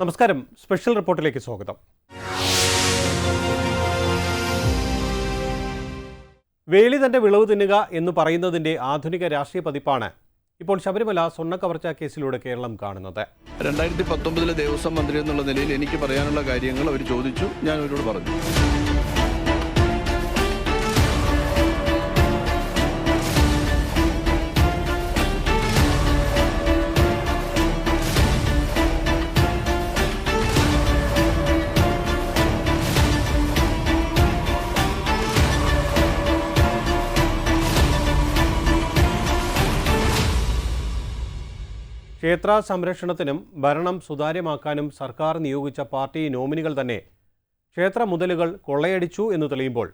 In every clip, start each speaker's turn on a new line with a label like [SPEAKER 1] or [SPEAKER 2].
[SPEAKER 1] നമസ്കാരം. സ്പെഷ്യൽ റിപ്പോർട്ടിലേക്ക് സ്വാഗതം. വേലി തന്റെ വിളവ് തിന്നുക എന്ന് പറയുന്നതിന്റെ ആധുനിക രാഷ്ട്രീയ പതിപ്പാണ് ഇപ്പോൾ ശബരിമല സ്വർണ കേസിലൂടെ കേരളം കാണുന്നത്.
[SPEAKER 2] രണ്ടായിരത്തി പത്തൊമ്പതിലെ ദേവസ്വം മന്ത്രി എന്നുള്ള നിലയിൽ എനിക്ക് പറയാനുള്ള കാര്യങ്ങൾ അവർ ചോദിച്ചു ഞാൻ അവരോട് പറഞ്ഞു.
[SPEAKER 1] ക്ഷേത്ര സംരക്ഷണത്തിനും ഭരണം സുതാര്യമാക്കാനും സർക്കാർ നിയോഗിച്ച പാർട്ടി നോമിനികൾ തന്നെ ക്ഷേത്ര മുതലുകൾ കൊള്ളയടിച്ചു എന്ന് തെളിയുമ്പോൾ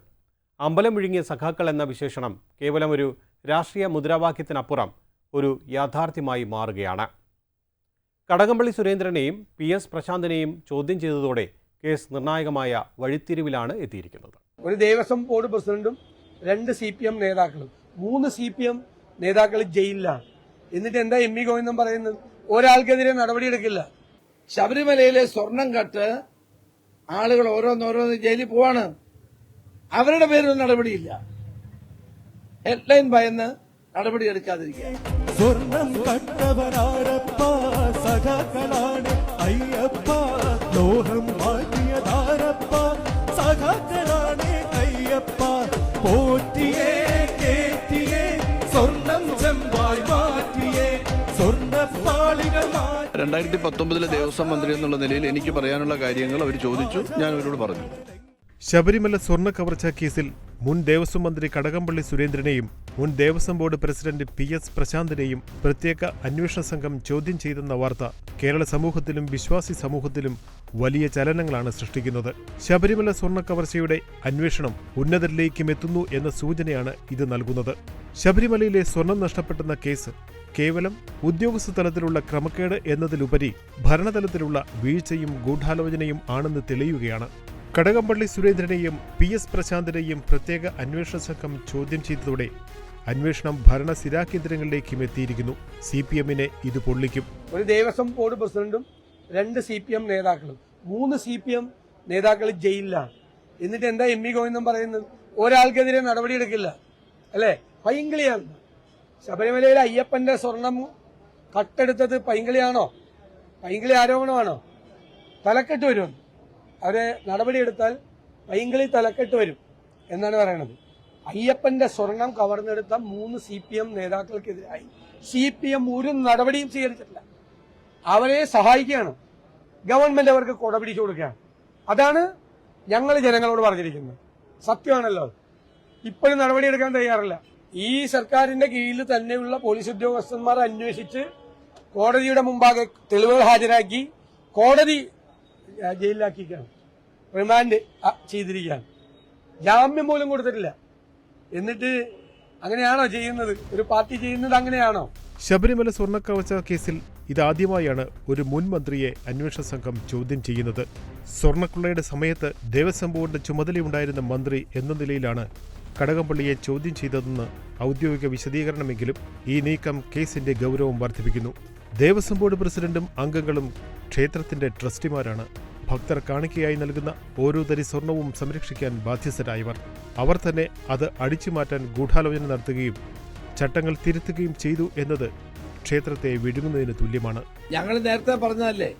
[SPEAKER 1] അമ്പലം വിഴുങ്ങിയ സഖാക്കൾ എന്ന വിശേഷണം കേവലം ഒരു രാഷ്ട്രീയ മുദ്രാവാക്യത്തിനപ്പുറം ഒരു യാഥാർത്ഥ്യമായി മാറുകയാണ്. കടകംപള്ളി സുരേന്ദ്രനെയും പി എസ് പ്രശാന്തിനെയും ചോദ്യം ചെയ്തതോടെ കേസ് നിർണായകമായ വഴിത്തിരിവിലാണ് എത്തിയിരിക്കുന്നത്.
[SPEAKER 3] ഒരു ദേവസ്വം ബോർഡ് പ്രസിഡന്റും രണ്ട് സി പി എം നേതാക്കളും മൂന്ന് സി പി എം നേതാക്കൾ ജയിലിലാണ്. എന്നിട്ട് എന്താ എം ഇ ഗോവിന്ദൻ പറയുന്നത്? ഒരാൾക്കെതിരെ നടപടിയെടുക്കില്ല
[SPEAKER 4] ശബരിമലയിലെ സ്വർണം കട്ട് ആളുകൾ ഓരോന്നോരോന്ന് ജയിലിൽ പോവാണ്. അവരുടെ പേരിൽ നടപടിയില്ല. ഹെഡ്ലൈൻ ഭയന്ന് നടപടി എടുക്കാതിരിക്കുക.
[SPEAKER 5] സ്വർണം കട്ടവനാരപ്പ സഖാക്കളാണ് അയ്യപ്പ. ലോഹം മാറ്റിയതാരപ്പ സഖാക്കളാണ് അയ്യപ്പ. പോറ്റിയേ
[SPEAKER 2] രണ്ടായിരത്തി പത്തൊമ്പതിലെ ദേവസ്വം മന്ത്രി എന്നുള്ള നിലയിൽ എനിക്ക് പറയാനുള്ള കാര്യങ്ങൾ അവർ ചോദിച്ചു. ഞാൻ അവരോട് പറഞ്ഞു.
[SPEAKER 6] ശബരിമല സ്വർണ കവർച്ച കേസിൽ മുൻ ദേവസ്വം മന്ത്രി കടകംപള്ളി സുരേന്ദ്രനെയും മുൻ Devaswom board president P S പ്രശാന്തിനെയും പ്രത്യേക അന്വേഷണ സംഘം ചോദ്യം ചെയ്തെന്ന വാർത്ത കേരള സമൂഹത്തിലും വിശ്വാസി സമൂഹത്തിലും വലിയ ചലനങ്ങളാണ് സൃഷ്ടിക്കുന്നത്. ശബരിമല സ്വർണ കവർച്ചയുടെ അന്വേഷണം ഉന്നതരിലേക്കും എത്തുന്നു എന്ന സൂചനയാണ് ഇത് നൽകുന്നത്. ശബരിമലയിലെ സ്വർണം നഷ്ടപ്പെട്ടെന്ന കേസ് കേവലം ഉദ്യോഗസ്ഥ തലത്തിലുള്ള ക്രമക്കേട് എന്നതിലുപരി ഭരണതലത്തിലുള്ള വീഴ്ചയും ഗൂഢാലോചനയും ആണെന്ന് തെളിയുകയാണ്. കടകംപള്ളി സുരേന്ദ്രനെയും പി എസ് പ്രശാന്തിനെയും പ്രത്യേക അന്വേഷണ സംഘം ചോദ്യം ചെയ്തതോടെ അന്വേഷണം ഭരണ സ്ഥിരാകേന്ദ്രങ്ങളിലേക്കും എത്തിയിരിക്കുന്നു. സി പി എമ്മിനെ ഇത് പൊള്ളിക്കും.
[SPEAKER 3] ഒരു ദേവസ്വം ബോർഡ് പ്രസിഡന്റും രണ്ട് സി പി എം നേതാക്കളും മൂന്ന് സി പി എം നേതാക്കൾ ജയിലിലാണ്. എന്നിട്ട് എന്താ എം ഇ ഗോവിന്ദൻ പറയുന്നത്? ഒരാൾക്കെതിരെ നടപടിയെടുക്കില്ല. അല്ലേ? പൈങ്കിളിയാണ്. ശബരിമലയിലെ അയ്യപ്പന്റെ സ്വർണം കട്ടെടുത്തത് പൈങ്കിളിയാണോ? പൈങ്കിളി ആരോപണമാണോ? തലക്കെട്ട് വരും. അവരെ നടപടിയെടുത്താൽ പൈങ്കിളി തലക്കെട്ട് വരും എന്നാണ് പറയണത്. അയ്യപ്പന്റെ സ്വർണം കവർന്നെടുത്ത മൂന്ന് സി പി എം നേതാക്കൾക്കെതിരായി. സി പി എം ഒരു നടപടിയും സ്വീകരിച്ചിട്ടില്ല. അവരെ സഹായിക്കുകയാണ്. ഗവൺമെന്റ് അവർക്ക് കൊടപിടിച്ചു കൊടുക്കുകയാണ്. അതാണ് ഞങ്ങൾ ജനങ്ങളോട് പറഞ്ഞിരിക്കുന്നത്. സത്യമാണല്ലോ. ഇപ്പോഴും നടപടിയെടുക്കാൻ തയ്യാറല്ല. ഈ സർക്കാരിന്റെ കീഴിൽ തന്നെയുള്ള പോലീസ് ഉദ്യോഗസ്ഥന്മാർ അന്വേഷിച്ച് കോടതിയുടെ മുമ്പാകെ തെളിവുകൾ ഹാജരാക്കി കോടതി ജയിലിലാക്കിയിരിക്കുകയാണ്. റിമാൻഡ് ചെയ്തിരിക്കുകയാണ്. ജാമ്യം പോലും കൊടുത്തിട്ടില്ല. എന്നിട്ട് അങ്ങനെയാണോ ചെയ്യുന്നത്? ഒരു പാർട്ടി ചെയ്യുന്നത് അങ്ങനെയാണോ?
[SPEAKER 6] ശബരിമല സ്വർണക്കവച കേസിൽ ഇതാദ്യമായാണ് ഒരു മുൻ മന്ത്രിയെ അന്വേഷണ സംഘം ചോദ്യം ചെയ്യുന്നത്. സ്വർണക്കുള്ളയുടെ സമയത്ത് ദേവസ്വം ബോർഡിന്റെ ചുമതലയുണ്ടായിരുന്ന മന്ത്രി എന്ന നിലയിലാണ് കടകംപള്ളിയെ ചോദ്യം ചെയ്തതെന്ന് ഔദ്യോഗിക വിശദീകരണമെങ്കിലും ഈ നീക്കം കേസിന്റെ ഗൗരവം വർദ്ധിപ്പിക്കുന്നു. ദേവസ്വം ബോർഡ് പ്രസിഡന്റും അംഗങ്ങളും ക്ഷേത്രത്തിന്റെ ട്രസ്റ്റിമാരാണ്. ഭക്തർ കാണിക്കയായി നൽകുന്ന ഓരോ തരി സ്വർണവും സംരക്ഷിക്കാൻ ബാധ്യസ്ഥരായവർ. അവർ തന്നെ അത് അടിച്ചുമാറ്റാൻ ഗൂഢാലോചന നടത്തുകയും ചട്ടങ്ങൾ തിരുത്തുകയും ചെയ്തു എന്നത് ക്ഷേത്രത്തെ വിഴുങ്ങുന്നതിന് തുല്യമാണ്.
[SPEAKER 4] ഞങ്ങൾ നേരത്തെ പറഞ്ഞതല്ലേ?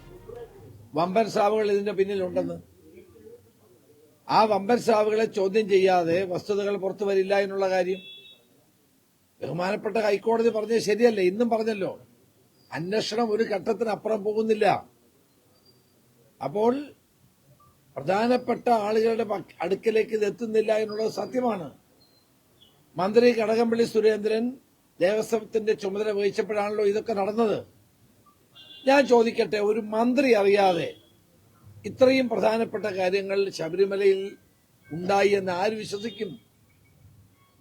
[SPEAKER 4] വമ്പൻ സ്രാവുകൾ ഇതിന്റെ പിന്നിലുണ്ടെന്ന്. ആ വമ്പൻ സ്രാവുകളെ ചോദ്യം ചെയ്യാതെ വസ്തുതകൾ പുറത്തു വരില്ല എന്നുള്ള കാര്യം. ബഹുമാനപ്പെട്ട ഹൈക്കോടതി പറഞ്ഞത് ശരിയല്ലേ? ഇന്നും പറഞ്ഞല്ലോ. അന്വേഷണം ഒരു ഘട്ടത്തിനപ്പുറം പോകുന്നില്ല. അപ്പോൾ പ്രധാനപ്പെട്ട ആളുകളുടെ അടുക്കലേക്ക് ഇത് എത്തുന്നില്ല എന്നുള്ളത് സത്യമാണ്. മന്ത്രി കടകംപള്ളി സുരേന്ദ്രൻ ദേവസ്വത്തിന്റെ ചുമതല വഹിച്ചപ്പോഴാണല്ലോ ഇതൊക്കെ നടന്നത്. ഞാൻ ചോദിക്കട്ടെ ഒരു മന്ത്രി അറിയാതെ ഇത്രയും പ്രധാനപ്പെട്ട കാര്യങ്ങൾ ശബരിമലയിൽ ഉണ്ടായി എന്ന് ആര് വിശ്വസിക്കും?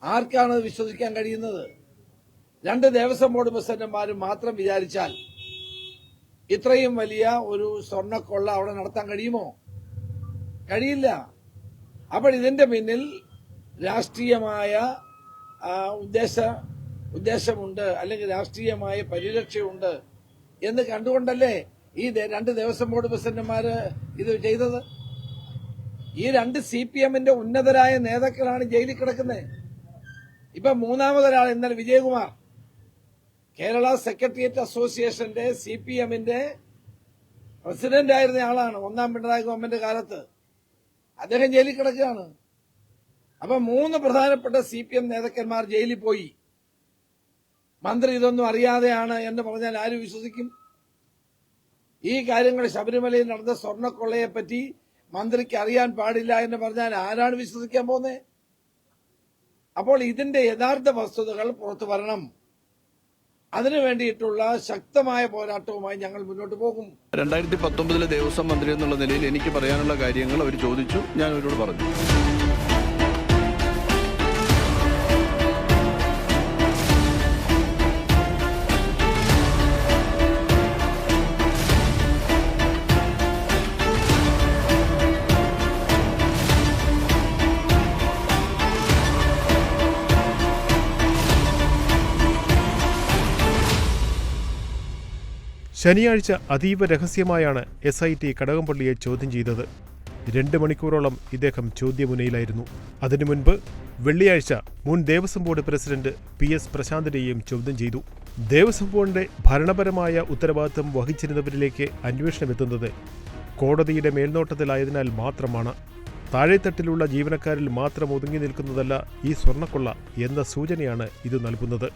[SPEAKER 4] ആർക്കാണ് വിശ്വസിക്കാൻ കഴിയുന്നത്? രണ്ട് ദേവസ്വം ബോർഡ് പ്രസിഡന്റുമാരും മാത്രം വിചാരിച്ചാൽ ഇത്രയും വലിയ ഒരു സ്വർണക്കൊള്ള അവിടെ നടത്താൻ കഴിയുമോ? കഴിയില്ല. അപ്പോൾ ഇതിന്റെ പിന്നിൽ രാഷ്ട്രീയമായ ഉദ്ദേശ ഉദ്ദേശമുണ്ട് അല്ലെങ്കിൽ രാഷ്ട്രീയമായ പരിരക്ഷയുണ്ട് എന്ന് കണ്ടുകൊണ്ടല്ലേ ഈ രണ്ട് ദേവസ്വം ബോർഡ് പ്രസിഡന്റുമാര് ഇത് ചെയ്തത്? ഈ രണ്ട് സി പി എമ്മിന്റെ ഉന്നതരായ നേതാക്കളാണ് ജയിലിൽ കിടക്കുന്നത് ഇപ്പൊ മൂന്നാമതൊരാൾ ഇന്നലെ വിജയകുമാർ. കേരള സെക്രട്ടേറിയറ്റ് അസോസിയേഷന്റെ സി പി എമ്മിന്റെ പ്രസിഡന്റ് ആയിരുന്ന ആളാണ് ഒന്നാം പിണറായി ഗവൺമെന്റ് കാലത്ത്. അദ്ദേഹം ജയിലിൽ കിടക്കുകയാണ്. അപ്പൊ മൂന്ന് പ്രധാനപ്പെട്ട സി പി എം നേതാക്കന്മാർ ജയിലിൽ പോയി. മന്ത്രി ഇതൊന്നും അറിയാതെയാണ് എന്ന് പറഞ്ഞാൽ ആര് വിശ്വസിക്കും? ഈ കാര്യങ്ങൾ ശബരിമലയിൽ നടന്ന സ്വർണക്കൊള്ളയെപ്പറ്റി മന്ത്രിക്ക് അറിയാൻ പാടില്ല എന്ന് പറഞ്ഞാൽ ആരാണ് വിശ്വസിക്കാൻ പോകുന്നത് അപ്പോൾ ഇതിന്റെ യഥാർത്ഥ വസ്തുതകൾ പുറത്തു വരണം. അതിനു വേണ്ടിയിട്ടുള്ള ശക്തമായ പോരാട്ടവുമായി ഞങ്ങൾ മുന്നോട്ട് പോകും.
[SPEAKER 2] രണ്ടായിരത്തി പത്തൊമ്പതിലെ ദേവസ്വം മന്ത്രി എന്നുള്ള നിലയിൽ എനിക്ക് പറയാനുള്ള കാര്യങ്ങൾ അവർ ചോദിച്ചു ഞാൻ അവരോട് പറഞ്ഞു.
[SPEAKER 6] ശനിയാഴ്ച അതീവ രഹസ്യമായാണ് എസ് ഐ ടി കടകംപള്ളിയെ ചോദ്യം ചെയ്തത്. രണ്ട് മണിക്കൂറോളം ഇദ്ദേഹം ചോദ്യമുനയിലായിരുന്നു. അതിനു മുൻപ് വെള്ളിയാഴ്ച മുൻ Devaswom board president P S പ്രശാന്തിനെയും ചോദ്യം ചെയ്തു. ദേവസ്വം ബോർഡിന്റെ ഭരണപരമായ ഉത്തരവാദിത്തം വഹിച്ചിരുന്നവരിലേക്ക് അന്വേഷണമെത്തുന്നത് കോടതിയുടെ മേൽനോട്ടത്തിലായതിനാൽ മാത്രമാണ്. താഴെത്തട്ടിലുള്ള ജീവനക്കാരിൽ മാത്രം ഒതുങ്ങി നിൽക്കുന്നതല്ല ഈ സ്വർണക്കൊള്ള എന്ന സൂചനയാണ് ഇത് നൽകുന്നത്.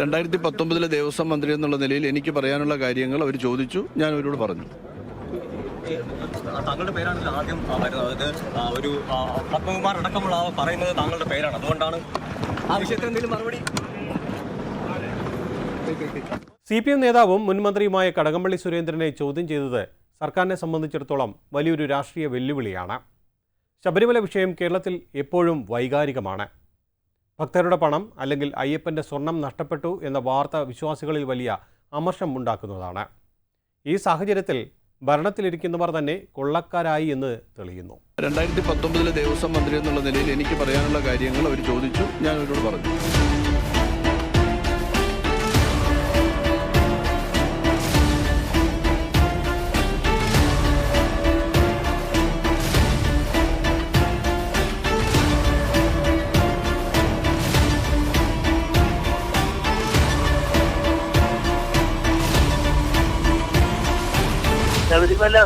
[SPEAKER 2] രണ്ടായിരത്തി പത്തൊമ്പതിലെ ദേവസ്വം മന്ത്രി എന്നുള്ള നിലയിൽ എനിക്ക് പറയാനുള്ള കാര്യങ്ങൾ അവർ ചോദിച്ചു ഞാൻ അവരോട് പറഞ്ഞു.
[SPEAKER 7] താങ്കളുടെ പേരാണല്ലോ ആദ്യം വരുന്നത്. അതായത് ഒരു പത്മകുമാർ അടക്കമുള്ള പറയുന്നത് താങ്കളുടെ പേരാണ്. അതുകൊണ്ടാണ് ആ വിഷയത്തിൽ എന്തെങ്കിലും മറുപടി?
[SPEAKER 1] സി പി എം നേതാവും മുൻമന്ത്രിയുമായ കടകംപള്ളി സുരേന്ദ്രനെ ചോദ്യം ചെയ്തത് സർക്കാരിനെ സംബന്ധിച്ചിടത്തോളം വലിയൊരു രാഷ്ട്രീയ വെല്ലുവിളിയാണ്. ശബരിമല വിഷയം കേരളത്തിൽ എപ്പോഴും വൈകാരികമാണ്. ഭക്തരുടെ പണം അല്ലെങ്കിൽ അയ്യപ്പന്റെ സ്വർണം നഷ്ടപ്പെട്ടു എന്ന വാർത്ത വിശ്വാസികളിൽ വലിയ അമർഷം ഉണ്ടാക്കുന്നതാണ്. ഈ സാഹചര്യത്തിൽ ഭരണത്തിലിരിക്കുന്നവർ തന്നെ കൊള്ളക്കാരായി എന്ന് തെളിയുന്നു.
[SPEAKER 2] രണ്ടായിരത്തി പത്തൊമ്പതിലെ ദേവസ്വം മന്ത്രി എന്നുള്ള നിലയിൽ എനിക്ക് പറയാനുള്ള കാര്യങ്ങൾ അവർ ചോദിച്ചു. ഞാൻ അവരോട് പറഞ്ഞു.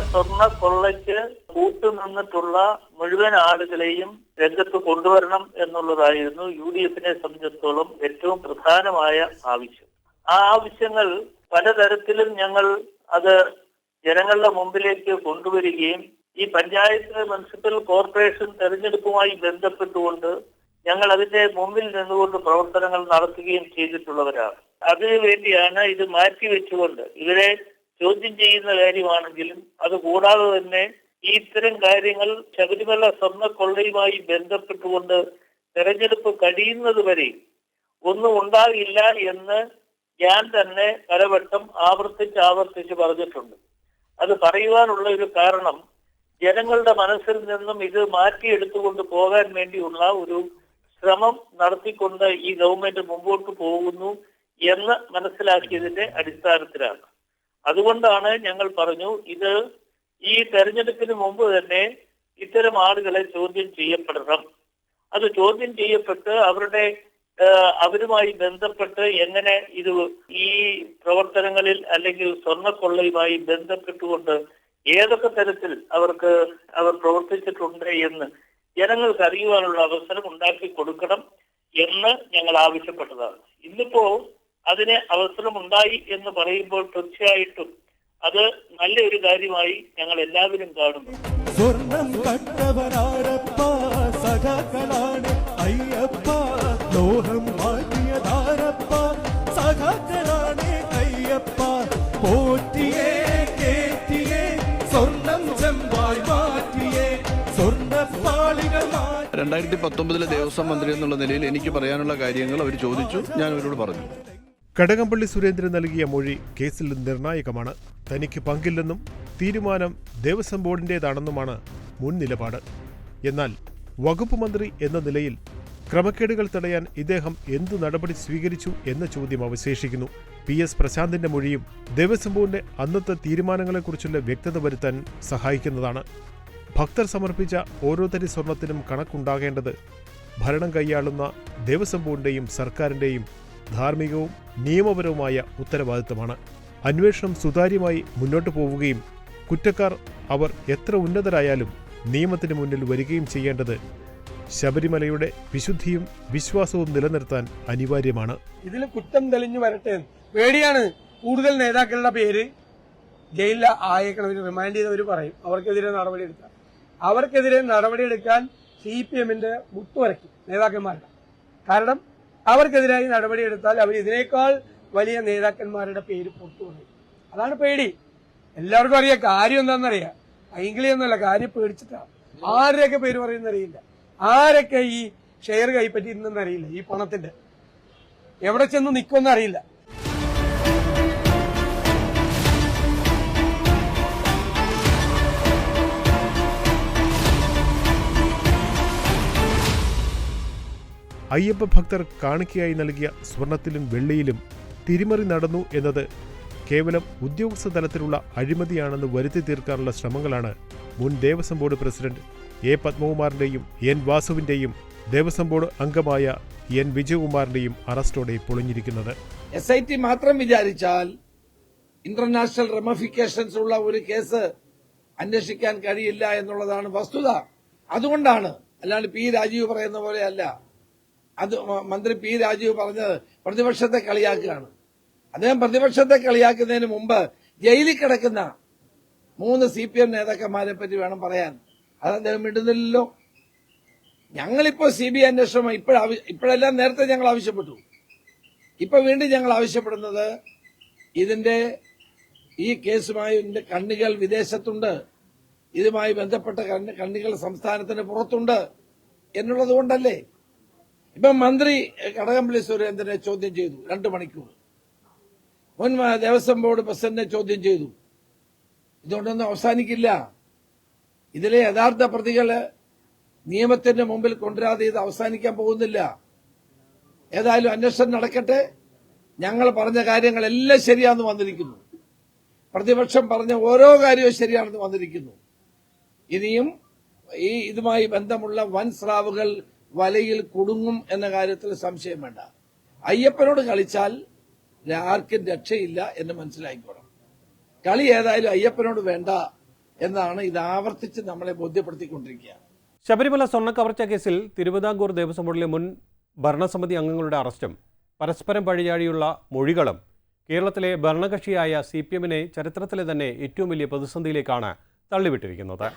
[SPEAKER 8] സ്വർണ കൊള്ളയ്ക്ക് കൂട്ടുനിന്നിട്ടുള്ള മുഴുവൻ ആളുകളെയും രംഗത്ത് കൊണ്ടുവരണം എന്നുള്ളതായിരുന്നു യു ഡി എഫിനെ സംബന്ധിച്ചിടത്തോളം ഏറ്റവും പ്രധാനമായ ആവശ്യം. ആ ആവശ്യങ്ങൾ പലതരത്തിലും ഞങ്ങൾ അത് ജനങ്ങളുടെ മുമ്പിലേക്ക് കൊണ്ടുവരികയും ഈ പഞ്ചായത്ത് മുനിസിപ്പൽ കോർപ്പറേഷൻ തെരഞ്ഞെടുപ്പുമായി ബന്ധപ്പെട്ടുകൊണ്ട് ഞങ്ങൾ അതിന്റെ മുമ്പിൽ നിന്നുകൊണ്ട് പ്രവർത്തനങ്ങൾ നടത്തുകയും ചെയ്തിട്ടുള്ളവരാണ്. അതിനു വേണ്ടിയാണ് ഇത് മാറ്റിവെച്ചുകൊണ്ട് ഇവരെ ചോദ്യം ചെയ്യുന്ന കാര്യമാണെങ്കിലും അത് കൂടാതെ തന്നെ ഈ ഇത്തരം കാര്യങ്ങൾ ശബരിമല സ്വർണക്കൊള്ളയുമായി ബന്ധപ്പെട്ടുകൊണ്ട് തെരഞ്ഞെടുപ്പ് കഴിയുന്നത് വരെ ഒന്നും ഉണ്ടാകില്ല എന്ന് ഞാൻ തന്നെ പലവട്ടം ആവർത്തിച്ച് ആവർത്തിച്ച് പറഞ്ഞിട്ടുണ്ട്. അത് പറയുവാനുള്ള ഒരു കാരണം ജനങ്ങളുടെ മനസ്സിൽ നിന്നും ഇത് മാറ്റിയെടുത്തുകൊണ്ട് പോകാൻ വേണ്ടിയുള്ള ഒരു ശ്രമം നടത്തിക്കൊണ്ട് ഈ ഗവൺമെന്റ് മുമ്പോട്ട് പോകുന്നു എന്ന് മനസ്സിലാക്കിയതിന്റെ അടിസ്ഥാനത്തിലാണ്. അതുകൊണ്ടാണ് ഞങ്ങൾ പറഞ്ഞു ഇത് ഈ തെരഞ്ഞെടുപ്പിന് മുമ്പ് തന്നെ ഇത്തരം ആളുകളെ ചോദ്യം ചെയ്യപ്പെടണം. അത് ചോദ്യം ചെയ്യപ്പെട്ട് അവരുടെ അവരുമായി ബന്ധപ്പെട്ട് എങ്ങനെ ഇത് ഈ പ്രവർത്തനങ്ങളിൽ അല്ലെങ്കിൽ സ്വർണക്കൊള്ളയുമായി ബന്ധപ്പെട്ടുകൊണ്ട് ഏതൊക്കെ തരത്തിൽ അവർക്ക് അവർ പ്രവർത്തിച്ചിട്ടുണ്ട് എന്ന് ജനങ്ങൾക്ക് അറിയുവാനുള്ള അവസരം ഉണ്ടാക്കി കൊടുക്കണം എന്ന് ഞങ്ങൾ ആവശ്യപ്പെട്ടതാണ്. ഇന്നിപ്പോ അതിന് അവസരമുണ്ടായി എന്ന് പറയുമ്പോൾ തീർച്ചയായിട്ടും അത് നല്ലൊരു കാര്യമായി ഞങ്ങൾ എല്ലാവരും കാണുന്നു.
[SPEAKER 5] സ്വർണം കട്ടവരാരപ്പ സഖാക്കളാണ് അയ്യപ്പ ലോഹം മാറ്റിയതാരപ്പ സഖാക്കളാണ് അയ്യപ്പ. പോറ്റിയേ കേറ്റിയേ സ്വർണം ചെമ്പായി മാറ്റിയേ സ്വർണപ്പാളികൾ മാറ്റി.
[SPEAKER 2] രണ്ടായിരത്തി പത്തൊമ്പതിലെ ദേവസ്വം മന്ത്രി എന്നുള്ള നിലയിൽ എനിക്ക് പറയാനുള്ള കാര്യങ്ങൾ അവർ ചോദിച്ചു ഞാൻ അവരോട് പറഞ്ഞു.
[SPEAKER 6] കടകംപള്ളി സുരേന്ദ്രൻ നൽകിയ മൊഴി കേസിൽ നിർണായകമാണ്. തനിക്ക് പങ്കില്ലെന്നും തീരുമാനം ദേവസ്വം ബോർഡിന്റേതാണെന്നുമാണ് മുൻ നിലപാട്. എന്നാൽ വകുപ്പ് മന്ത്രി എന്ന നിലയിൽ ക്രമക്കേടുകൾ തടയാൻ ഇദ്ദേഹം എന്തു നടപടി സ്വീകരിച്ചു എന്ന ചോദ്യം അവശേഷിക്കുന്നു. പി എസ് പ്രശാന്തിന്റെ മൊഴിയും ദേവസ്വം ബോർഡിന്റെ അന്നത്തെ തീരുമാനങ്ങളെക്കുറിച്ചുള്ള വ്യക്തത വരുത്താൻ സഹായിക്കുന്നതാണ്. ഭക്തർ സമർപ്പിച്ച ഓരോ തരി സ്വർണത്തിനും കണക്കുണ്ടാകേണ്ടത് ഭരണം കൈയാളുന്ന ദേവസ്വം ബോർഡിന്റെയും സർക്കാരിന്റെയും ധാർമ്മികവും നിയമപരവുമായ ഉത്തരവാദിത്തമാണ്. അന്വേഷണം സുതാര്യമായി മുന്നോട്ടു പോവുകയും കുറ്റക്കാർ അവർ എത്ര ഉന്നതരായാലും നിയമത്തിന് മുന്നിൽ വരികയും ചെയ്യേണ്ടത് ശബരിമലയുടെ വിശുദ്ധിയും വിശ്വാസവും നിലനിർത്താൻ അനിവാര്യമാണ്.
[SPEAKER 3] ഇതിൽ കുറ്റം തെളിഞ്ഞു വരട്ടെ. പേടിയാണ് കൂടുതൽ നേതാക്കളുടെ പേര്. ജയിലിൽ ആയേക്കണവർ റിമാൻഡ് ചെയ്തവർ പറയും. അവർക്കെതിരെ നടപടിയെടുക്കാം അവർക്കെതിരെ നടപടിയെടുക്കാൻ സി പി എമ്മിന്റെ മുട്ടുവരയ്ക്കും നേതാക്കന്മാരുടെ. കാരണം അവർക്കെതിരായി നടപടിയെടുത്താൽ അവർ ഇതിനേക്കാൾ വലിയ നേതാക്കന്മാരുടെ പേര് പുറത്തു പറയും അതാണ് പേടി. എല്ലാവർക്കും അറിയാം കാര്യം എന്താണെന്നറിയാം. എന്നല്ല കാര്യം പേടിച്ചിട്ടാണ് ആരുടെയൊക്കെ പേര് പറയുന്നറിയില്ല ആരൊക്കെ ഈ ഷെയർ കൈപ്പറ്റി ഇന്നെന്നറിയില്ല ഈ പണത്തിന്റെ. എവിടെ ചെന്ന് നിൽക്കുമെന്ന്
[SPEAKER 6] അയ്യപ്പ ഭക്തർ കാണിക്കയായി നൽകിയ സ്വർണത്തിലും വെള്ളിയിലും തിരിമറി നടന്നു എന്നത് കേവലം ഉദ്യോഗസ്ഥ തലത്തിലുള്ള അഴിമതിയാണെന്ന് വരുത്തി തീർക്കാനുള്ള ശ്രമങ്ങളാണ് മുൻ ദേവസ്വം ബോർഡ് പ്രസിഡന്റ് എ പത്മകുമാറിന്റെയും എൻ വാസുവിന്റെയും ദേവസ്വം ബോർഡ് അംഗമായ എൻ വിജയകുമാറിന്റെയും അറസ്റ്റോടെ പൊളിഞ്ഞിരിക്കുന്നത്.
[SPEAKER 4] എസ് ഐ ടി മാത്രം വിചാരിച്ചാൽ ഇന്റർനാഷണൽ റെമഫിക്കേഷൻസ് ഉള്ള ഒരു കേസ് അന്വേഷിക്കാൻ കഴിയില്ല എന്നുള്ളതാണ് വസ്തുത. അതുകൊണ്ടാണ് അല്ലാണ്ട് പി രാജീവ് പറയുന്ന പോലെയല്ല അത് മന്ത്രി പി രാജീവ് പറഞ്ഞത് പ്രതിപക്ഷത്തെ കളിയാക്കുകയാണ്. അദ്ദേഹം പ്രതിപക്ഷത്തെ കളിയാക്കുന്നതിന് മുമ്പ് ജയിലിൽ കിടക്കുന്ന മൂന്ന് സി പി എം നേതാക്കന്മാരെ പറ്റി വേണം പറയാൻ. അത് അദ്ദേഹം ഇടുന്നില്ലല്ലോ ഞങ്ങളിപ്പോ സി ബി ഐ അന്വേഷണം ഇപ്പോഴ ഇപ്പോഴെല്ലാം നേരത്തെ ഞങ്ങൾ ആവശ്യപ്പെട്ടു. ഇപ്പൊ വീണ്ടും ഞങ്ങൾ ആവശ്യപ്പെടുന്നത് ഇതിന്റെ ഈ കേസുമായി കണ്ണികൾ വിദേശത്തുണ്ട്. ഇതുമായി ബന്ധപ്പെട്ട കണ്ണ് കണ്ണികൾ സംസ്ഥാനത്തിന് പുറത്തുണ്ട് എന്നുള്ളത് കൊണ്ടല്ലേ? ഇപ്പം മന്ത്രി കടകംപള്ളി സുരേന്ദ്രനെ ചോദ്യം ചെയ്തു രണ്ടു മണിക്കൂർ. മുൻ ദേവസ്വം ബോർഡ് പ്രസിഡന്റിനെ ചോദ്യം ചെയ്തു. ഇതുകൊണ്ടൊന്നും അവസാനിക്കില്ല. ഇതിലെ യഥാർത്ഥ പ്രതികൾ നിയമത്തിന്റെ മുമ്പിൽ കൊണ്ടുവരാതെ ഇത് അവസാനിക്കാൻ പോകുന്നില്ല. ഏതായാലും അന്വേഷണം നടക്കട്ടെ. ഞങ്ങൾ പറഞ്ഞ കാര്യങ്ങളെല്ലാം ശരിയാണെന്ന് വന്നിരിക്കുന്നു. പ്രതിപക്ഷം പറഞ്ഞ ഓരോ കാര്യവും ശരിയാണെന്ന് വന്നിരിക്കുന്നു. ഇനിയും ഈ ഇതുമായി ബന്ധമുള്ള വൻ സ്രാവുകൾ വലയിൽ കുടുങ്ങും എന്ന കാര്യത്തിൽ സംശയം വേണ്ട. അയ്യപ്പനോട് കളിച്ചാൽ ആർക്കും രക്ഷയില്ല എന്ന് മനസ്സിലാക്കിക്കോണം കളി ഏതായാലും അയ്യപ്പനോട് വേണ്ട എന്നാണ് ഇത് ആവർത്തിച്ച് നമ്മളെ ബോധ്യപ്പെടുത്തിക്കൊണ്ടിരിക്കുക.
[SPEAKER 1] ശബരിമല സ്വർണ കവർച്ച കേസിൽ തിരുവിതാംകൂർ ദേവസ്വം ബോർഡിലെ മുൻ ഭരണസമിതി അംഗങ്ങളുടെ അറസ്റ്റും പരസ്പരം പഴിയാഴിയുള്ള മൊഴികളും കേരളത്തിലെ ഭരണകക്ഷിയായ സി പി എമ്മിനെ ചരിത്രത്തിലെ തന്നെ ഏറ്റവും വലിയ പ്രതിസന്ധിയിലേക്കാണ് തള്ളിവിട്ടിരിക്കുന്നത്.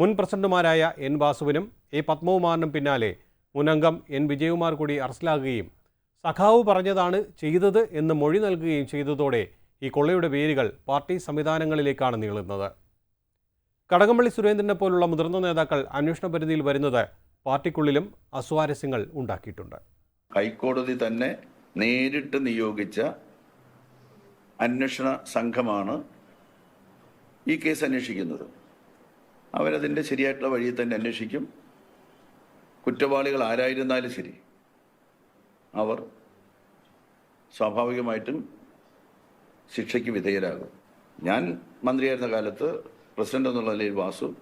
[SPEAKER 1] മുൻ പ്രസിഡന്റുമാരായ എൻ വാസുവിനും എ പത്മകുമാറിനും പിന്നാലെ മുൻ അംഗം എൻ വിജയകുമാർ കൂടി അറസ്റ്റിലാകുകയും സഖാവ് പറഞ്ഞതാണ് ചെയ്തത് എന്ന് മൊഴി നൽകുകയും ചെയ്തതോടെ ഈ കൊള്ളയുടെ വേരുകൾ പാർട്ടി സംവിധാനങ്ങളിലേക്കാണ് നീളുന്നത്. കടകംപള്ളി സുരേന്ദ്രനെ പോലുള്ള മുതിർന്ന നേതാക്കൾ അന്വേഷണ പരിധിയിൽ വരുന്നത് പാർട്ടിക്കുള്ളിലും അസ്വാരസ്യങ്ങൾ ഉണ്ടാക്കിയിട്ടുണ്ട്.
[SPEAKER 2] ഹൈക്കോടതി തന്നെ നേരിട്ട് നിയോഗിച്ച അന്വേഷണ സംഘമാണ് ഈ കേസ് അന്വേഷിക്കുന്നത്. അവരതിന്റെ ശരിയായിട്ടുള്ള വഴിയിൽ തന്നെ അന്വേഷിക്കും. കുറ്റവാളികൾ ആരായിരുന്നാലും ശരി. അവർ സ്വാഭാവികമായിട്ടും ശിക്ഷയ്ക്ക് വിധേയരാകും. ഞാൻ മന്ത്രിയായിരുന്ന കാലത്ത് പ്രസിഡന്റ് എന്നുള്ള നിലയിൽ വാസു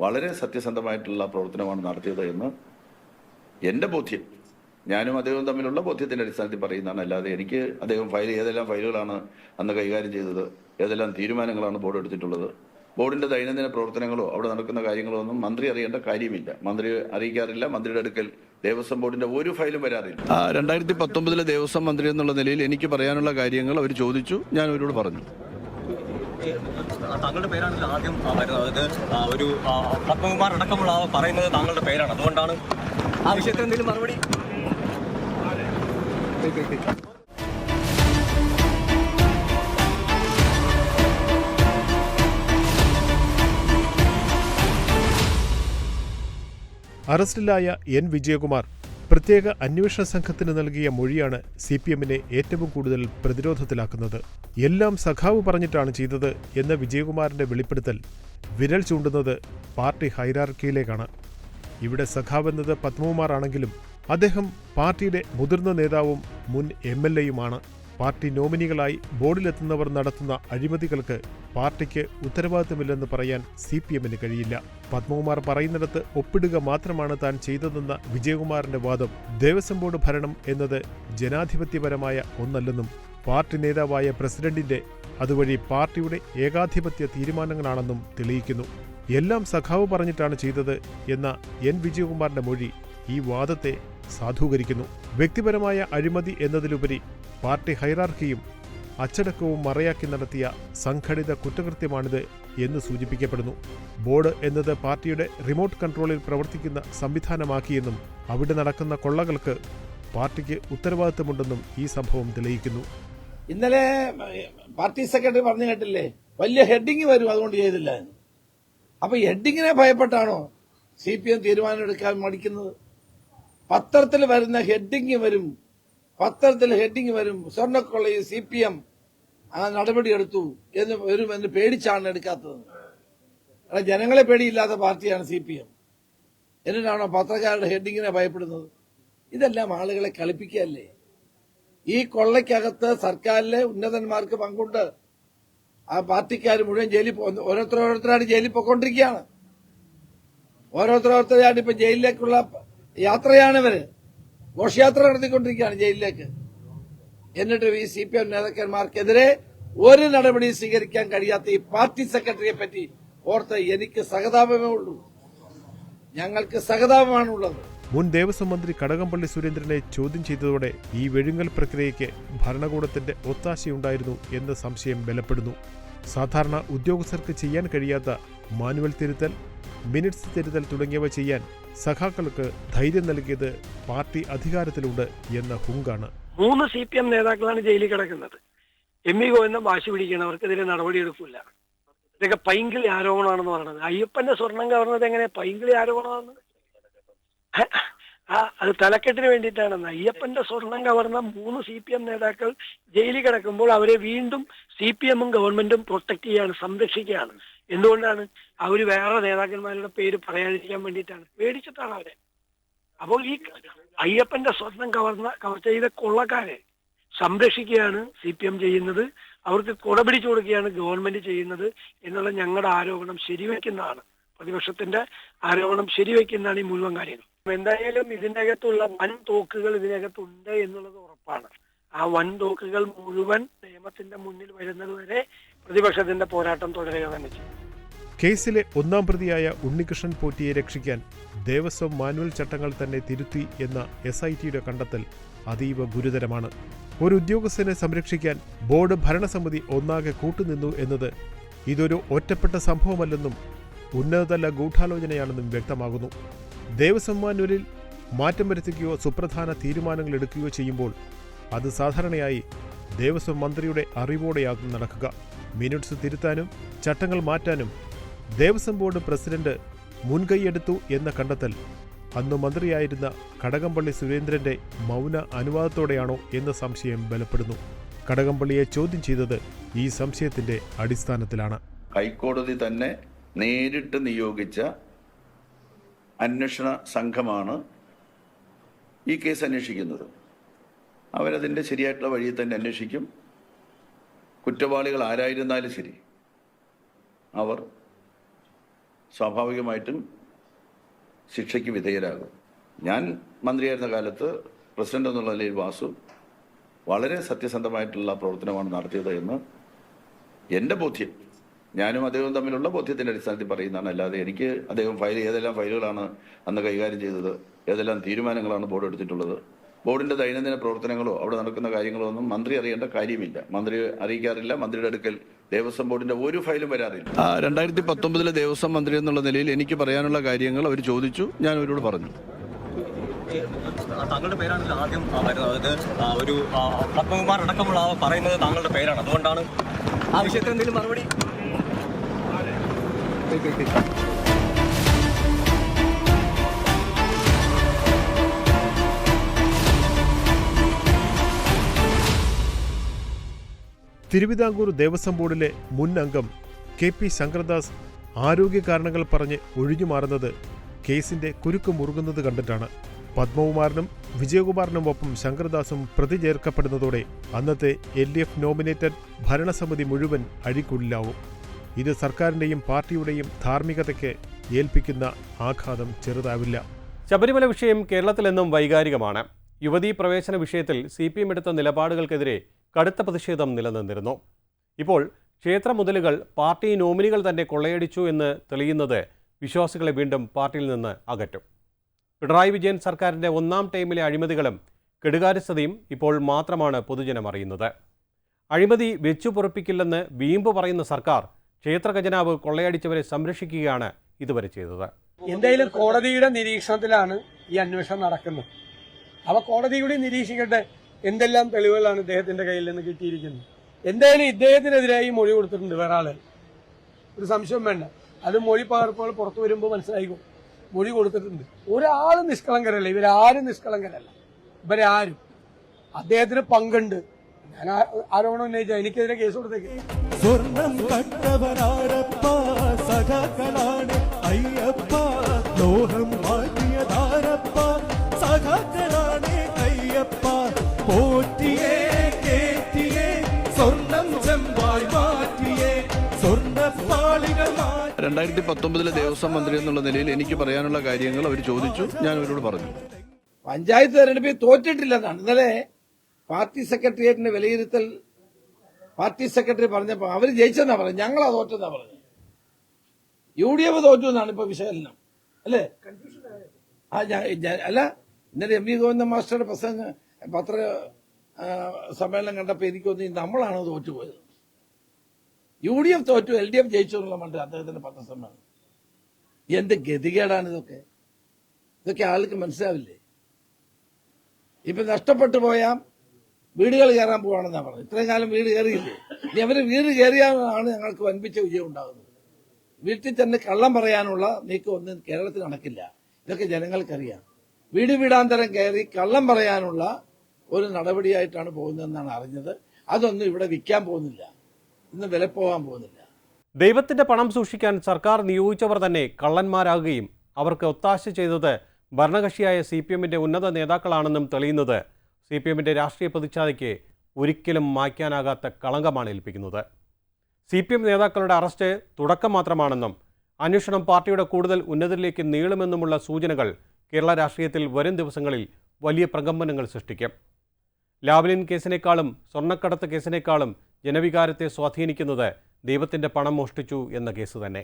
[SPEAKER 2] വളരെ സത്യസന്ധമായിട്ടുള്ള പ്രവർത്തനമാണ് നടത്തിയത് എന്ന് എന്റെ ബോധ്യം. ഞാനും അദ്ദേഹവും തമ്മിലുള്ള ബോധ്യത്തിന്റെ അടിസ്ഥാനത്തിൽ പറയുന്നതാണ്. അല്ലാതെ എനിക്ക് അദ്ദേഹം ഫയൽ ഏതെല്ലാം ഫയലുകളാണ് അന്ന് കൈകാര്യം ചെയ്തത് ഏതെല്ലാം തീരുമാനങ്ങളാണ് ബോർഡ് എടുത്തിട്ടുള്ളത് ബോർഡിന്റെ ദൈനംദിന പ്രവർത്തനങ്ങളോ അവിടെ നടക്കുന്ന കാര്യങ്ങളോ ഒന്നും മന്ത്രി അറിയേണ്ട കാര്യമില്ല. മന്ത്രി അറിയിക്കാറില്ല. മന്ത്രിയുടെ അടുക്കൽ ദേവസ്വം ബോർഡിന്റെ ഒരു ഫയലും വരാറില്ല. രണ്ടായിരത്തി പത്തൊമ്പതിലെ ദേവസ്വം മന്ത്രി എന്നുള്ള നിലയിൽ എനിക്ക് പറയാനുള്ള കാര്യങ്ങൾ അവർ ചോദിച്ചു. ഞാൻ അവരോട് പറഞ്ഞു.
[SPEAKER 7] താങ്കളുടെ പേരാണല്ലോ ആദ്യം വരുന്നത്. ഒരു പത്മകുമാർ അടക്കമുള്ള ആ പറയുന്നത് താങ്കളുടെ പേരാണ്. അതുകൊണ്ടാണ് ആ വിഷയത്തിൽ എന്തെങ്കിലും മറുപടി?
[SPEAKER 6] അറസ്റ്റിലായ എൻ വിജയകുമാർ പ്രത്യേക അന്വേഷണ സംഘത്തിന് നൽകിയ മൊഴിയാണ് സി പി എമ്മിനെ ഏറ്റവും കൂടുതൽ പ്രതിരോധത്തിലാക്കുന്നത്. എല്ലാം സഖാവ് പറഞ്ഞിട്ടാണ് ചെയ്തത് എന്ന വിജയകുമാറിന്റെ വെളിപ്പെടുത്തൽ വിരൽ ചൂണ്ടുന്നത് പാർട്ടി ഹൈറാർക്കിയിലേക്കാണ് ഇവിടെ സഖാവെന്നത് പത്മകുമാർ ആണെങ്കിലും അദ്ദേഹം പാർട്ടിയുടെ മുതിർന്ന നേതാവും മുൻ എം എൽ എയുമാണ്. പാർട്ടി നോമിനികളായി ബോർഡിലെത്തുന്നവർ നടത്തുന്ന അഴിമതികൾക്ക് പാർട്ടിക്ക് ഉത്തരവാദിത്തമില്ലെന്ന് പറയാൻ സി പി എമ്മിന് കഴിയില്ല. പത്മകുമാർ പറയുന്നിടത്ത് ഒപ്പിടുക മാത്രമാണ് താൻ ചെയ്തതെന്ന വിജയകുമാറിന്റെ വാദം ദേവസ്വം ബോർഡ് ഭരണം എന്നത് ജനാധിപത്യപരമായ ഒന്നല്ലെന്നും പാർട്ടി നേതാവായ പ്രസിഡന്റിന്റെ അതുവഴി പാർട്ടിയുടെ ഏകാധിപത്യ തീരുമാനങ്ങളാണെന്നും തെളിയിക്കുന്നു. എല്ലാം സഖാവ് പറഞ്ഞിട്ടാണ് ചെയ്തത് എന്ന എൻ വിജയകുമാറിന്റെ മൊഴി ഈ വാദത്തെ സാധൂകരിക്കുന്നു. വ്യക്തിപരമായ അഴിമതി എന്നതിലുപരി പാർട്ടി ഹൈറാർക്കിയും അച്ചടക്കവും മറയാക്കി നടത്തിയ സംഘടിത കുറ്റകൃത്യമാണിത് എന്ന് സൂചിപ്പിക്കപ്പെടുന്നു. ബോർഡ് എന്നത് പാർട്ടിയുടെ റിമോട്ട് കൺട്രോളിൽ പ്രവർത്തിക്കുന്ന സംവിധാനമാക്കിയെന്നും അവിടെ നടക്കുന്ന കൊള്ളകൾക്ക് പാർട്ടിക്ക് ഉത്തരവാദിത്തമുണ്ടെന്നും ഈ സംഭവം തെളിയിക്കുന്നു.
[SPEAKER 4] ഇന്നലെ പാർട്ടി സെക്രട്ടറി പറഞ്ഞു കേട്ടില്ലേ? വലിയ ഹെഡിങ് വരും അതുകൊണ്ട് ചെയ്തില്ല അപ്പൊ ഹെഡിങ്ങിനെ ഭയപ്പെട്ടാണോ സി പി എം തീരുമാനം എടുക്കാൻ മടിക്കുന്നത്? പത്രത്തിൽ വരുന്ന ഹെഡിങ് വരും പത്രത്തിൽ ഹെഡിങ് വരും. സ്വർണക്കൊള്ളയിൽ സി പി എം നടപടി നടപടിയെടുത്തു എന്ന് വരും എന്ന് പേടിച്ചാണ് എടുക്കാത്തത്. എടാ, ജനങ്ങളെ പേടിയില്ലാത്ത പാർട്ടിയാണ് സി പി എം എന്നിട്ടാണോ പത്രക്കാരുടെ ഹെഡിങ്ങിനെ ഭയപ്പെടുന്നത്? ഇതെല്ലാം ആളുകളെ കളിപ്പിക്കുകയല്ലേ? ഈ കൊള്ളയ്ക്കകത്ത് സർക്കാരിലെ ഉന്നതന്മാർക്ക് പങ്കുണ്ട്. ആ പാർട്ടിക്കാർ മുഴുവൻ ജയിലിൽ ഓരോരുത്തർ ഓരോരുത്തരായിട്ട് ജയിലിൽ പോയിക്കൊണ്ടിരിക്കുകയാണ്. ഓരോരുത്തരോരുത്തരായിട്ട് ഇപ്പൊ ജയിലിലേക്കുള്ള യാത്രയാണ് ഇവർ. ഘോഷയാത്ര നടത്തിക്കൊണ്ടിരിക്കുകയാണ് ജയിലിലേക്ക്. എന്നിട്ട് ഈ സി പി എം നേതാക്കന്മാർക്കെതിരെ ഒരു നടപടി സ്വീകരിക്കാൻ കഴിയാത്ത ഈ പാർട്ടി സെക്രട്ടറിയെ പറ്റി ഓർത്ത് എനിക്ക് സഹതാപമേ ഉള്ളൂ. ഞങ്ങൾക്ക് സഹതാപമാണ് ഉള്ളത്.
[SPEAKER 6] മുൻ ദേവസ്വം മന്ത്രി കടകംപള്ളി സുരേന്ദ്രനെ ചോദ്യം ചെയ്തതോടെ ഈ വെഴുങ്ങൽ പ്രക്രിയയ്ക്ക് ഭരണകൂടത്തിന്റെ ഒത്താശയുണ്ടായിരുന്നു എന്ന സംശയം ബലപ്പെടുന്നു. സാധാരണ ഉദ്യോഗസ്ഥർക്ക് ചെയ്യാൻ കഴിയാത്ത മാനുവൽ തിരുത്തൽ മിനിറ്റ്സ് തിരുത്തൽ തുടങ്ങിയവ ചെയ്യാൻ സഖാക്കൾക്ക് ധൈര്യം നൽകിയത് പാർട്ടി അധികാരത്തിലുണ്ട് എന്ന ഹുങ്കാണ്.
[SPEAKER 9] മൂന്ന് സി പി എം നേതാക്കളാണ് ജയിലിൽ കിടക്കുന്നത്. എം ഇ ഗോവിന്ദൻ വാശി പിടിക്കണവർക്കെതിരെ നടപടിയെടുക്കില്ല. ഇതൊക്കെ പൈങ്കിളി ആരോപണമാണെന്ന് പറയുന്നത്. അയ്യപ്പന്റെ സ്വർണം കവർന്നത് എങ്ങനെ? പൈങ്കിളി ആരോപണമാണ് ആ അത് തലക്കെട്ടിന് വേണ്ടിയിട്ടാണെന്ന്. അയ്യപ്പന്റെ സ്വർണം കവർന്ന മൂന്ന് സി പി എം നേതാക്കൾ ജയിലിൽ കിടക്കുമ്പോൾ അവരെ വീണ്ടും സി പി എമ്മും ഗവൺമെന്റും പ്രൊട്ടക്ട് ചെയ്യാണ് സംരക്ഷിക്കുകയാണ്. എന്തുകൊണ്ടാണ്? അവർ വേറെ നേതാക്കന്മാരുടെ പേര് പറയാതിരിക്കാൻ വേണ്ടിയിട്ടാണ്. പേടിച്ചിട്ടാണ് അവരെ. അപ്പോൾ ഈ അയ്യപ്പന്റെ സ്വർണം കവർന്ന കവർ ചെയ്ത കൊള്ളക്കാരെ സംരക്ഷിക്കുകയാണ് സി പി എം ചെയ്യുന്നത്. അവർക്ക് കുടപിടിച്ചു കൊടുക്കുകയാണ് ഗവൺമെന്റ് ചെയ്യുന്നത് എന്നുള്ള ഞങ്ങളുടെ ആരോപണം ശരിവെക്കുന്നതാണ്. പ്രതിപക്ഷത്തിന്റെ ആരോപണം ശരിവെക്കുന്നതാണ് ഈ മുഴുവൻ കാര്യങ്ങൾ എന്തായാലും ഇതിനകത്തുള്ള വൻ തോക്കുകൾ ഇതിനകത്തുണ്ട് എന്നുള്ളത് ഉറപ്പാണ്. ആ വൻ തോക്കുകൾ മുഴുവൻ നിയമത്തിന്റെ മുന്നിൽ വരുന്നത് വരെ പ്രതിപക്ഷത്തിന്റെ പോരാട്ടം തുടരുക തന്നെ ചെയ്യും.
[SPEAKER 6] കേസിലെ ഒന്നാം പ്രതിയായ ഉണ്ണികൃഷ്ണൻ പോറ്റിയെ രക്ഷിക്കാൻ ദേവസ്വം മാനുവൽ ചട്ടങ്ങൾ തന്നെ തിരുത്തി എന്ന എസ് ഐ ടിയുടെ കണ്ടെത്തൽ അതീവ ഗുരുതരമാണ്. ഒരു ഉദ്യോഗസ്ഥനെ സംരക്ഷിക്കാൻ ബോർഡ് ഭരണസമിതി ഒന്നാകെ കൂട്ടുനിന്നു എന്നത് ഇതൊരു ഒറ്റപ്പെട്ട സംഭവമല്ലെന്നും ഉന്നതതല ഗൂഢാലോചനയാണെന്നും വ്യക്തമാകുന്നു. ദേവസ്വം മാനുവലിൽ മാറ്റം വരുത്തുകയോ സുപ്രധാന തീരുമാനങ്ങൾ എടുക്കുകയോ ചെയ്യുമ്പോൾ അത് സാധാരണയായി ദേവസ്വം മന്ത്രിയുടെ അറിവോടെയാകും നടക്കുക. മിനിറ്റ്സ് തിരുത്താനും ചട്ടങ്ങൾ മാറ്റാനും ദേവസ്വം ബോർഡ് പ്രസിഡന്റ് മുൻകൈയെടുത്തു എന്ന കണ്ടെത്തൽ. അന്ന് മന്ത്രിയായിരുന്ന കടകംപള്ളി സുരേന്ദ്രന്റെ മൗന അനുവാദത്തോടെയാണോ എന്ന സംശയം ബലപ്പെടുന്നു. കടകംപള്ളിയെ ചോദ്യം ചെയ്തത് ഈ സംശയത്തിന്റെ അടിസ്ഥാനത്തിലാണ്.
[SPEAKER 2] ഹൈക്കോടതി തന്നെ നേരിട്ട് നിയോഗിച്ച അന്വേഷണ സംഘമാണ് ഈ കേസ് അന്വേഷിക്കുന്നത്. അവരതിന്റെ ശരിയായിട്ടുള്ള വഴിയിൽ തന്നെ അന്വേഷിക്കും. കുറ്റവാളികൾ ആരായിരുന്നാലും ശരി. അവർ സ്വാഭാവികമായിട്ടും ശിക്ഷയ്ക്ക് വിധേയരാകും. ഞാൻ മന്ത്രിയായിരുന്ന കാലത്ത് പ്രസിഡന്റ് എന്നുള്ള നിലയിൽ വാസു വളരെ സത്യസന്ധമായിട്ടുള്ള പ്രവർത്തനമാണ് നടത്തിയത് എന്ന് എന്റെ ബോധ്യം. ഞാനും അദ്ദേഹവും തമ്മിലുള്ള ബോധ്യത്തിന്റെ അടിസ്ഥാനത്തിൽ പറയുന്നതാണ്. അല്ലാതെ എനിക്ക് അദ്ദേഹം ഫയൽ ഏതെല്ലാം ഫയലുകളാണ് അന്ന് കൈകാര്യം ചെയ്തത് ഏതെല്ലാം തീരുമാനങ്ങളാണ് ബോർഡ് എടുത്തിട്ടുള്ളത് ബോർഡിന്റെ ദൈനംദിന പ്രവർത്തനങ്ങളോ അവിടെ നടക്കുന്ന കാര്യങ്ങളോ ഒന്നും മന്ത്രി അറിയേണ്ട കാര്യമില്ല. മന്ത്രി അറിയിക്കാറില്ല. മന്ത്രിയുടെ അടുക്കൽ ദേവസ്വം ബോർഡിന്റെ ഒരു ഫയലും വരാറില്ല. രണ്ടായിരത്തി പത്തൊമ്പതിലെ ദേവസ്വം മന്ത്രി എന്നുള്ള നിലയിൽ എനിക്ക് പറയാനുള്ള കാര്യങ്ങൾ അവർ ചോദിച്ചു. ഞാൻ അവരോട് പറഞ്ഞു.
[SPEAKER 7] താങ്കളുടെ പേരാണല്ലോ ആദ്യം വരുന്നത്. അതായത് ഒരു പത്മകുമാർ അടക്കമുള്ള ആ പറയുന്നത് താങ്കളുടെ പേരാണ്. അതുകൊണ്ടാണ് ആ വിഷയത്തിൽ എന്തെങ്കിലും മറുപടി?
[SPEAKER 6] തിരുവിതാംകൂർ ദേവസ്വം ബോർഡിലെ മുൻ അംഗം കെ പി ശങ്കർദാസ് ആരോഗ്യ കാരണങ്ങൾ പറഞ്ഞ് ഒഴിഞ്ഞുമാറുന്നത് കേസിന്റെ കുരുക്ക് മുറുകുന്നത് കണ്ടിട്ടാണ്. പത്മകുമാറിനും വിജയകുമാറിനും ഒപ്പം ശങ്കർദാസും പ്രതി ചേർക്കപ്പെടുന്നതോടെ അന്നത്തെ എൽ ഡി എഫ് നോമിനേറ്റഡ് ഭരണസമിതി മുഴുവൻ അഴിക്കുള്ളിലാവും. ഇത് സർക്കാരിന്റെയും പാർട്ടിയുടെയും ധാർമ്മികതയ്ക്ക് ഏൽപ്പിക്കുന്ന ആഘാതം ചെറുതാവില്ല.
[SPEAKER 1] ശബരിമല വിഷയം കേരളത്തിലെന്നും വൈകാരികമാണ്. യുവതീ പ്രവേശന വിഷയത്തിൽ സി പി എം എടുത്ത നിലപാടുകൾക്കെതിരെ കടുത്ത പ്രതിഷേധം നിലനിന്നിരുന്നു. ഇപ്പോൾ ക്ഷേത്ര മുതലുകൾ പാർട്ടി നോമിനികൾ തന്നെ കൊള്ളയടിച്ചു എന്ന് തെളിയുന്നത് വിശ്വാസികളെ വീണ്ടും പാർട്ടിയിൽ നിന്ന് അകറ്റും. പിണറായി വിജയൻ സർക്കാരിന്റെ ഒന്നാം ടൈമിലെ അഴിമതികളും കെടുകാര്യസ്ഥതയും ഇപ്പോൾ മാത്രമാണ് പൊതുജനം അറിയുന്നത്. അഴിമതി വെച്ചു പൊറപ്പിക്കില്ലെന്ന് വീമ്പ് പറയുന്ന സർക്കാർ ക്ഷേത്ര ഖജനാവ് കൊള്ളയടിച്ചവരെ സംരക്ഷിക്കുകയാണ് ഇതുവരെ ചെയ്തത്.
[SPEAKER 3] എന്തായാലും കോടതിയുടെ നിരീക്ഷണത്തിലാണ് ഈ അന്വേഷണം നടക്കുന്നത്. അവ കോടതിയുടെ കൂടി നിരീക്ഷിക്കട്ടെ എന്തെല്ലാം തെളിവുകളാണ് ഇദ്ദേഹത്തിന്റെ കയ്യിൽ നിന്ന് കിട്ടിയിരിക്കുന്നത്? എന്തായാലും ഇദ്ദേഹത്തിനെതിരായി മൊഴി കൊടുത്തിട്ടുണ്ട് വേറെ ആളെ ഒരു സംശയം വേണ്ട. അത് മൊഴി പകർപ്പുകൾ പുറത്തു വരുമ്പോൾ മനസ്സിലായിക്കും? മൊഴി കൊടുത്തിട്ടുണ്ട്. ഒരാൾ നിഷ്കളങ്കരല്ല. ഇവരാരും നിഷ്കളങ്കരല്ല. ഇവരാരും അദ്ദേഹത്തിന് പങ്കുണ്ട്. ഞാൻ ആരോപണം ഉന്നയിച്ച എനിക്കെതിരെ കേസ് കൊടുത്തേക്ക്.
[SPEAKER 5] ലോഹം പോറ്റിയേ കേറ്റിയേ സ്വർണം ചെമ്പായി മാറ്റിയേ സ്വർണപ്പാളികൾ
[SPEAKER 2] രണ്ടായിരത്തി പത്തൊമ്പതിലെ ദേവസ്വം മന്ത്രി എന്നുള്ള നിലയിൽ എനിക്ക് പറയാനുള്ള കാര്യങ്ങൾ അവർ ചോദിച്ചു. ഞാൻ അവരോട് പറഞ്ഞു.
[SPEAKER 4] പഞ്ചായത്ത് തെരഞ്ഞെടുപ്പിൽ തോറ്റിട്ടില്ലെന്നാണ് ഇന്നലെ പാർട്ടി സെക്രട്ടേറിയറ്റിന്റെ വിലയിരുത്തൽ പാർട്ടി സെക്രട്ടറി പറഞ്ഞപ്പോൾ അവർ ജയിച്ചെന്നാ പറഞ്ഞു ഞങ്ങളാ തോറ്റെന്നാ പറഞ്ഞു യു ഡി എഫ് തോറ്റു എന്നാണ് ഇപ്പൊ വിശകലനം. അല്ലേ? ആ അല്ല ഇന്നലെ എം വി ഗോവിന്ദൻ മാസ്റ്ററുടെ പ്രസംഗ പത്ര സമ്മേളനം കണ്ടപ്പോൾ എനിക്ക് തോന്നി നമ്മളാണ് തോറ്റുപോയത്? യു ഡി എഫ് തോറ്റു എൽ ഡി എഫ് ജയിച്ചു എന്നുള്ള മണ്ട് അദ്ദേഹത്തിന്റെ പത്രസമ്മേളനം. എന്ത് ഗതികേടാണ് ഇതൊക്കെ? ഇതൊക്കെ ആൾക്ക് മനസ്സിലാവില്ലേ? ഇപ്പൊ നഷ്ടപ്പെട്ടു പോയാൽ വീടുകൾ കയറാൻ പോവാണെന്നാ പറഞ്ഞത്. ഇത്രയും കാലം വീട് കയറിയില്ലേ? ഇനി അവർ വീട് കയറിയാണ് ഞങ്ങൾക്ക് വൻപിച്ച വിജയം ഉണ്ടാകുന്നത്. വീട്ടിൽ തന്നെ കള്ളം പറയാനുള്ള നീക്കം ഒന്നും കേരളത്തിൽ നടക്കില്ല. ഇതൊക്കെ ജനങ്ങൾക്കറിയാം. വീട് വീടാന്തരം കയറി കള്ളം പറയാനുള്ള ഒരു നടപടിയായിട്ടാണ് പോകുന്നതെന്നാണ് അറിഞ്ഞത്. അതൊന്നും ഇവിടെ വിൽക്കാൻ പോകുന്നില്ല. ഇന്ന് വില പോകാൻ പോകുന്നില്ല.
[SPEAKER 1] ദൈവത്തിന്റെ പണം സൂക്ഷിക്കാൻ സർക്കാർ നിയോഗിച്ചവർ തന്നെ കള്ളന്മാരാകുകയും അവർക്ക് ഒത്താശ ചെയ്തത് ഭരണകക്ഷിയായ സി പി എമ്മിന്റെ ഉന്നത നേതാക്കളാണെന്നും തെളിയുന്നത് സി പി എമ്മിന്റെ രാഷ്ട്രീയ പ്രതിച്ഛായയ്ക്ക് ഒരിക്കലും മായ്ക്കാനാകാത്ത കളങ്കമാണ് ഏൽപ്പിക്കുന്നത്. സി പി എം നേതാക്കളുടെ അറസ്റ്റ് തുടക്കം മാത്രമാണെന്നും അന്വേഷണം പാർട്ടിയുടെ കൂടുതൽ ഉന്നതരിലേക്ക് നീളുമെന്നുമുള്ള സൂചനകൾ കേരള രാഷ്ട്രീയത്തിൽ വരും ദിവസങ്ങളിൽ വലിയ പ്രകമ്പനങ്ങൾ സൃഷ്ടിക്കും. ലാവ്ലിൻ കേസിനേക്കാളും സ്വർണക്കടത്ത് കേസിനേക്കാളും ജനവികാരത്തെ സ്വാധീനിക്കുന്നത് ദൈവത്തിന്റെ പണം മോഷ്ടിച്ചു എന്ന കേസ് തന്നെ.